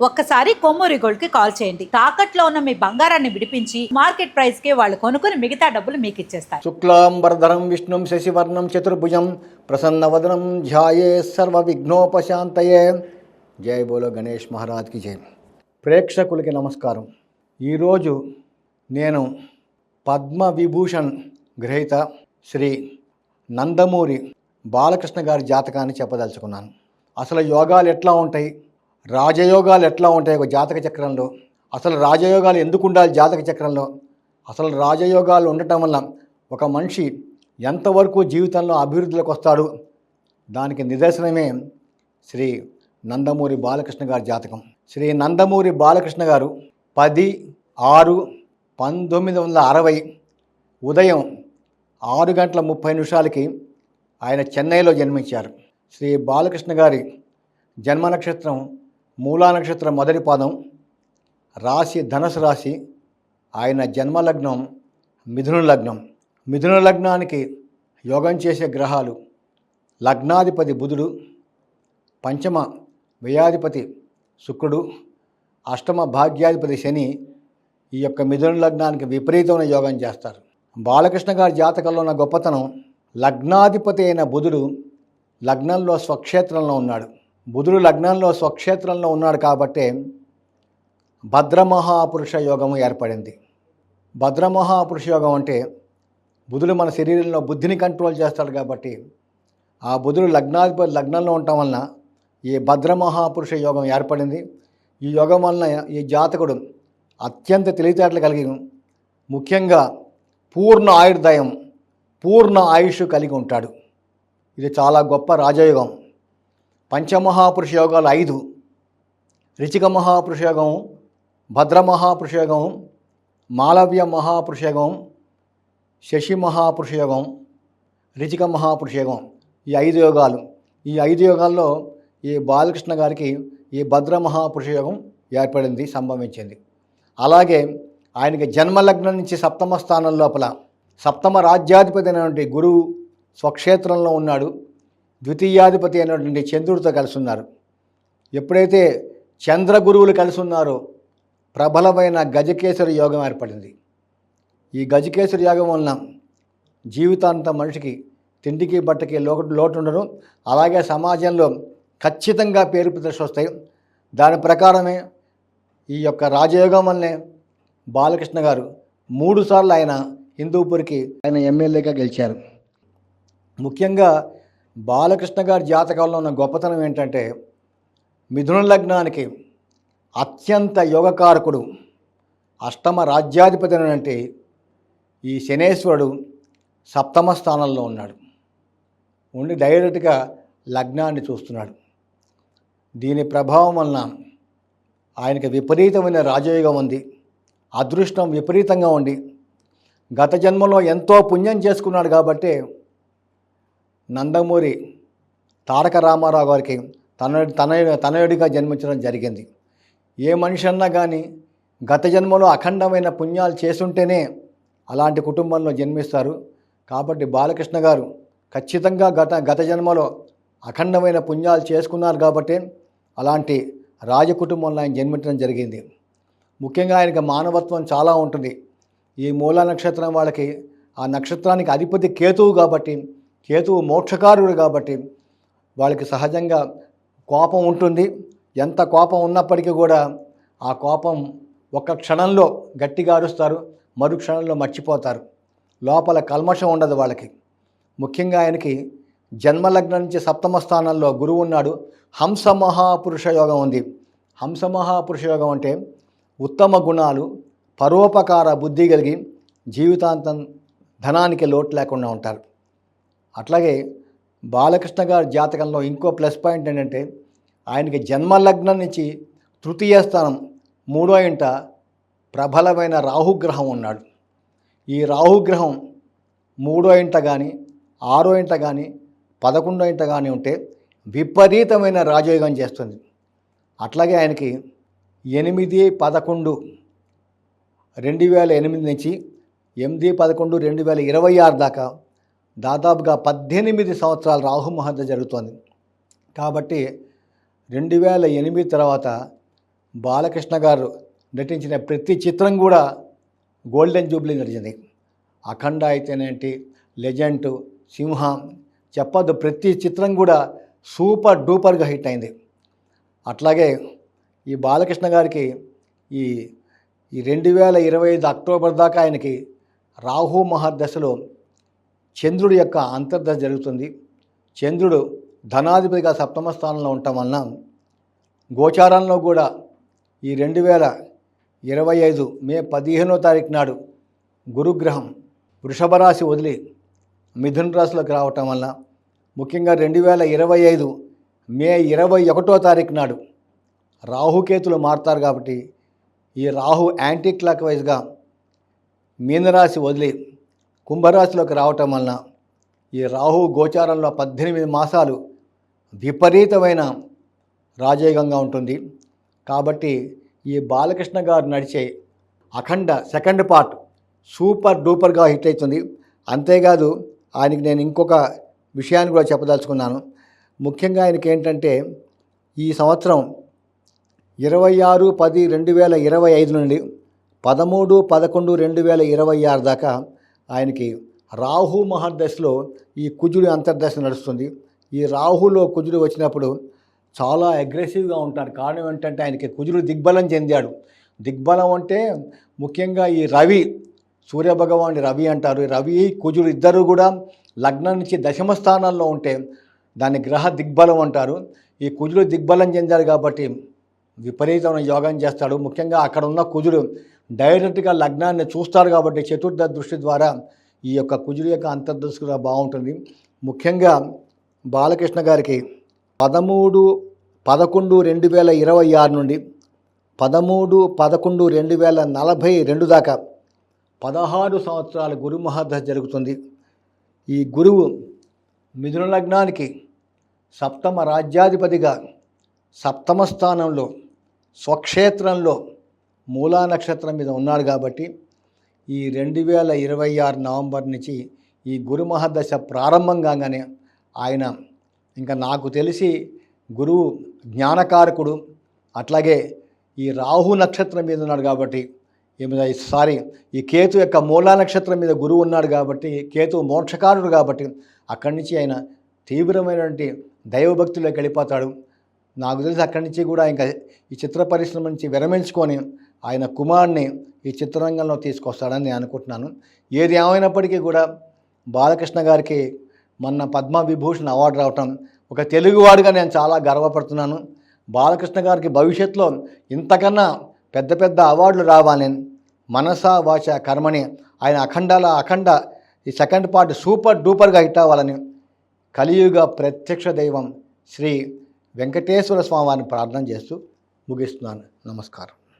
ఒక్కసారి కొమ్మూరి గోల్డ్కి కాల్ చేయండి. తాకట్లో ఉన్న మీ బంగారాన్ని విడిపించి మార్కెట్ ప్రైస్కి వాళ్ళు కొనుక్కుని మిగతా డబ్బులు మీకు ఇచ్చేస్తారు. శుక్లాంబరధరం విష్ణుం శశివర్ణం చతుర్భుజం ప్రసన్నవదనం ధ్యాయే సర్వ విఘ్నోపశాంతయే జై బోలో గణేష్ మహారాజ్కి జై. ప్రేక్షకులకి నమస్కారం. ఈరోజు నేను పద్మ విభూషణ్ గ్రహీత శ్రీ నందమూరి బాలకృష్ణ గారి జాతకాన్ని చెప్పదలుచుకున్నాను. అసలు యోగాలు ఎట్లా ఉంటాయి? రాజయోగాలు ఎట్లా ఉంటాయి ఒక జాతక చక్రంలో? అసలు రాజయోగాలు ఎందుకు ఉండాలి జాతక చక్రంలో? అసలు రాజయోగాలు ఉండటం వల్ల ఒక మనిషి ఎంతవరకు జీవితంలో అభివృద్ధిలోకి వస్తాడు? దానికి నిదర్శనమే శ్రీ నందమూరి బాలకృష్ణ గారి జాతకం. శ్రీ నందమూరి బాలకృష్ణ గారు పది ఆరు పంతొమ్మిది వందల అరవై ఉదయం ఆరు గంటల ముప్పై నిమిషాలకి ఆయన చెన్నైలో జన్మించారు. శ్రీ బాలకృష్ణ గారి జన్మ నక్షత్రం మూలా నక్షత్రం మొదటి పాదం రాశి ధనుసు రాశి ఆయన జన్మ లగ్నం మిథున లగ్నం. మిథున లగ్నానికి యోగం చేసే గ్రహాలు లగ్నాధిపతి బుధుడు పంచమ వ్యయాధిపతి శుక్రుడు అష్టమ భాగ్యాధిపతి శని ఈ యొక్క మిథున లగ్నానికి విపరీతమైన యోగం చేస్తారు. బాలకృష్ణ గారి జాతకంలో ఉన్న గొప్పతనం లగ్నాధిపతి అయిన బుధుడు లగ్నంలో స్వక్షేత్రంలో ఉన్నాడు. బుధుడు లగ్నంలో స్వక్షేత్రంలో ఉన్నాడు కాబట్టే భద్రమహాపురుష యోగము ఏర్పడింది. భద్రమహాపురుష యోగం అంటే బుధుడు మన శరీరంలో బుద్ధిని కంట్రోల్ చేస్తాడు కాబట్టి ఆ బుధుడు లగ్నాధిపతి లగ్నంలో ఉండటం వలన ఈ భద్రమహాపురుష యోగం ఏర్పడింది. ఈ యోగం వలన ఈ జాతకుడు అత్యంత తెలివితేటలు కలిగి ముఖ్యంగా పూర్ణ ఆయుర్దయం పూర్ణ ఆయుష్ కలిగి ఉంటాడు. ఇది చాలా గొప్ప రాజయోగం. పంచమహాపురుష యోగాలు ఐదు. రిచిక మహాపురుషయోగం భద్ర మహాపురుషయోగం మాలవ్య మహాపురుషయోగం శశి మహాపురుషయోగం రిచిక మహాపురుషయోగం ఈ ఐదు యోగాలు. ఈ ఐదు యోగాల్లో ఈ బాలకృష్ణ గారికి ఈ భద్ర మహాపురుషయోగం ఏర్పడింది సంభవించింది. అలాగే ఆయనకి జన్మలగ్నం నుంచి సప్తమ స్థానం లోపల సప్తమ రాజ్యాధిపతి అయినటువంటి గురువు స్వక్షేత్రంలో ఉన్నాడు. ద్వితీయాధిపతి అయినటువంటి చంద్రుడితో కలిసి ఉన్నారు ఎప్పుడైతే చంద్ర గురువులు కలిసి ఉన్నారో ప్రబలమైన గజకేశ్వర యోగం ఏర్పడింది. ఈ గజకేశ్వర యోగం వలన జీవితాంతం మనిషికి తిండికి బట్టకి లోటు లోటు ఉండరు అలాగే సమాజంలో ఖచ్చితంగా పేరు ప్రదర్శి వస్తాయి. దాని ప్రకారమే ఈ యొక్క రాజయోగం వల్లనే బాలకృష్ణ గారు మూడుసార్లు ఆయన హిందూపూర్కి ఆయన ఎమ్మెల్యేగా గెలిచారు. ముఖ్యంగా బాలకృష్ణ గారి జాతకాల్లో ఉన్న గొప్పతనం ఏంటంటే మిథున లగ్నానికి అత్యంత యోగకారకుడు అష్టమ రాజ్యాధిపతి అంటే ఈ శనేశ్వరుడు సప్తమ స్థానంలో ఉన్నాడు. ఉండి డైరెక్ట్గా లగ్నాన్ని చూస్తున్నాడు. దీని ప్రభావం వలన ఆయనకి విపరీతమైన రాజయోగం ఉంది. అదృష్టం విపరీతంగా ఉండి గత జన్మలో ఎంతో పుణ్యం చేసుకున్నాడు కాబట్టి నందమూరి తారక రామారావు గారికి తన తన తనయుడిగా జన్మించడం జరిగింది. ఏ మనిషి అన్నా కానీ గత జన్మలో అఖండమైన పుణ్యాలు చేసుంటేనే అలాంటి కుటుంబంలో జన్మిస్తారు. కాబట్టి బాలకృష్ణ గారు ఖచ్చితంగా గత గత జన్మలో అఖండమైన పుణ్యాలు చేసుకున్నారు కాబట్టి అలాంటి రాజకుటుంబంలో ఆయన జన్మించడం జరిగింది. ముఖ్యంగా ఆయనకి మానవత్వం చాలా ఉంటుంది. ఈ మూల నక్షత్రం వాళ్ళకి ఆ నక్షత్రానికి అధిపతి కేతువు కాబట్టి కేతువు మోక్షకారుడు కాబట్టి వాళ్ళకి సహజంగా కోపం ఉంటుంది. ఎంత కోపం ఉన్నప్పటికీ కూడా ఆ కోపం ఒక్క క్షణంలో గట్టిగా అరుస్తారు మరు క్షణంలో మర్చిపోతారు. లోపల కల్మషం ఉండదు వాళ్ళకి. ముఖ్యంగా ఆయనకి జన్మలగ్నం నుంచి సప్తమ స్థానంలో గురువు ఉన్నాడు. హంస మహాపురుష యోగం ఉంది. హంస మహాపురుష యోగం అంటే ఉత్తమ గుణాలు పరోపకార బుద్ధి కలిగి జీవితాంతం ధనానికి లోటు లేకుండా ఉంటారు. అట్లాగే బాలకృష్ణ గారి జాతకంలో ఇంకో ప్లస్ పాయింట్ ఏంటంటే ఆయనకి జన్మలగ్నం నుంచి తృతీయ స్థానం మూడో ఇంట ప్రబలమైన రాహుగ్రహం ఉన్నాడు. ఈ రాహుగ్రహం మూడో ఇంట కానీ ఆరో ఇంట కానీ పదకొండో ఇంట కానీ ఉంటే విపరీతమైన రాజయోగం చేస్తుంది. అట్లాగే ఆయనకి ఎనిమిది పదకొండు రెండు వేల ఎనిమిది నుంచి ఎనిమిది పదకొండు రెండు వేల ఇరవై ఆరు దాకా దాదాపుగా పద్దెనిమిది సంవత్సరాల రాహు జరుగుతోంది. కాబట్టి రెండు వేల ఎనిమిది తర్వాత బాలకృష్ణ గారు నటించిన ప్రతి చిత్రం కూడా గోల్డెన్ జూబ్లీ నడిచింది. అఖండ అయితేనేంటి లెజెండ్ సింహ చెప్పద్దు ప్రతి చిత్రం కూడా సూపర్ డూపర్గా హిట్ అయింది. అట్లాగే ఈ బాలకృష్ణ గారికి ఈ ఈ రెండు వేల ఇరవై ఐదు అక్టోబర్ దాకా ఆయనకి రాహు మహర్దశలో చంద్రుడి యొక్క అంతర్దశ జరుగుతుంది. చంద్రుడు ధనాధిపతిగా సప్తమ స్థానంలో ఉండటం వలన గోచారంలో కూడా ఈ రెండు వేల ఇరవై ఐదు మే పదిహేనో తారీఖు నాడు గురుగ్రహం వృషభ రాశి వదిలి మిథున రాశిలోకి రావటం వలన ముఖ్యంగా రెండు వేల ఇరవై ఐదు మే ఇరవై ఒకటో తారీఖు నాడు రాహుకేతులు మారుతారు కాబట్టి ఈ రాహు యాంటీ క్లాక్ వైజ్గా మీనరాశి వదిలి కుంభరాశిలోకి రావటం వలన ఈ రాహు గోచారంలో పద్దెనిమిది మాసాలు విపరీతమైన రాజయోగంగా ఉంటుంది. కాబట్టి ఈ బాలకృష్ణ గారు నడిచే అఖండ సెకండ్ పార్ట్ సూపర్ డూపర్గా హిట్ అవుతుంది. అంతేకాదు ఆయనకి నేను ఇంకొక విషయాన్ని కూడా చెప్పదలుచుకున్నాను. ముఖ్యంగా ఆయనకి ఏంటంటే ఈ సంవత్సరం ఇరవై ఆరు పది రెండు వేల ఇరవై ఐదు నుండి పదమూడు పదకొండు రెండు వేల ఇరవై ఆరు దాకా ఆయనకి రాహు మహర్దశలో ఈ కుజుడి అంతర్దశ నడుస్తుంది. ఈ రాహులో కుజుడు వచ్చినప్పుడు చాలా అగ్రెసివ్గా ఉంటారు కారణం ఏంటంటే ఆయనకి కుజుడు దిగ్బలం చెందాడు. దిగ్బలం అంటే ముఖ్యంగా ఈ రవి సూర్యభగవాని రవి అంటారు. ఈ రవి కుజుడు ఇద్దరు కూడా లగ్నం నుంచి దశమ స్థానాల్లో ఉంటే దాన్ని గ్రహ దిగ్బలం అంటారు. ఈ కుజుడు దిగ్బలం చెందాడు కాబట్టి విపరీతమైన యోగం చేస్తాడు. ముఖ్యంగా అక్కడ ఉన్న కుజుడు డైరెక్ట్గా లగ్నాన్ని చూస్తారు కాబట్టి చతుర్థ దృష్టి ద్వారా ఈ యొక్క కుజుడి యొక్క అంతర్దృష్టి కూడా బాగుంటుంది. ముఖ్యంగా బాలకృష్ణ గారికి పదమూడు పదకొండు రెండు వేల ఇరవై ఆరు నుండి పదమూడు పదకొండు రెండు వేల నలభై రెండు దాకా పదహారు సంవత్సరాల గురు మహాదశ జరుగుతుంది. ఈ గురువు మిథున లగ్నానికి సప్తమ రాజ్యాధిపతిగా సప్తమ స్థానంలో స్వక్షేత్రంలో మూలా నక్షత్రం మీద ఉన్నాడు కాబట్టి ఈ రెండు వేల ఇరవై ఆరు నవంబర్ నుంచి ఈ గురు మహాదశ ప్రారంభం కాగానే ఆయన ఇంకా నాకు తెలిసి గురువు జ్ఞానకారకుడు అట్లాగే ఈ రాహు నక్షత్రం మీద ఉన్నాడు కాబట్టి ఏమి సారీ ఈ కేతు యొక్క మూలా నక్షత్రం మీద గురువు ఉన్నాడు కాబట్టి కేతు మోక్షకారుడు కాబట్టి అక్కడి నుంచి ఆయన తీవ్రమైనటువంటి దైవభక్తిలోకి వెళ్ళిపోతాడు. నాకు తెలిసి అక్కడి నుంచి కూడా ఇంకా ఈ చిత్ర పరిశ్రమ నుంచి విరమించుకొని ఆయన కుమార్ని ఈ చిత్రరంగంలో తీసుకొస్తాడని నేను అనుకుంటున్నాను. ఏది ఏమైనప్పటికీ కూడా బాలకృష్ణ గారికి మొన్న పద్మ విభూషణ్ అవార్డు రావటం ఒక తెలుగువాడిగా నేను చాలా గర్వపడుతున్నాను. బాలకృష్ణ గారికి భవిష్యత్తులో ఇంతకన్నా పెద్ద పెద్ద అవార్డులు రావాలని మనస వాచ కర్మని ఆయన అఖండాల అఖండ ఈ సెకండ్ పార్ట్ సూపర్ డూపర్గా హిట్ అవ్వాలని కలియుగ ప్రత్యక్ష దైవం శ్రీ వెంకటేశ్వర స్వామిని ప్రార్థన చేస్తూ ముగిస్తున్నాను. నమస్కారం.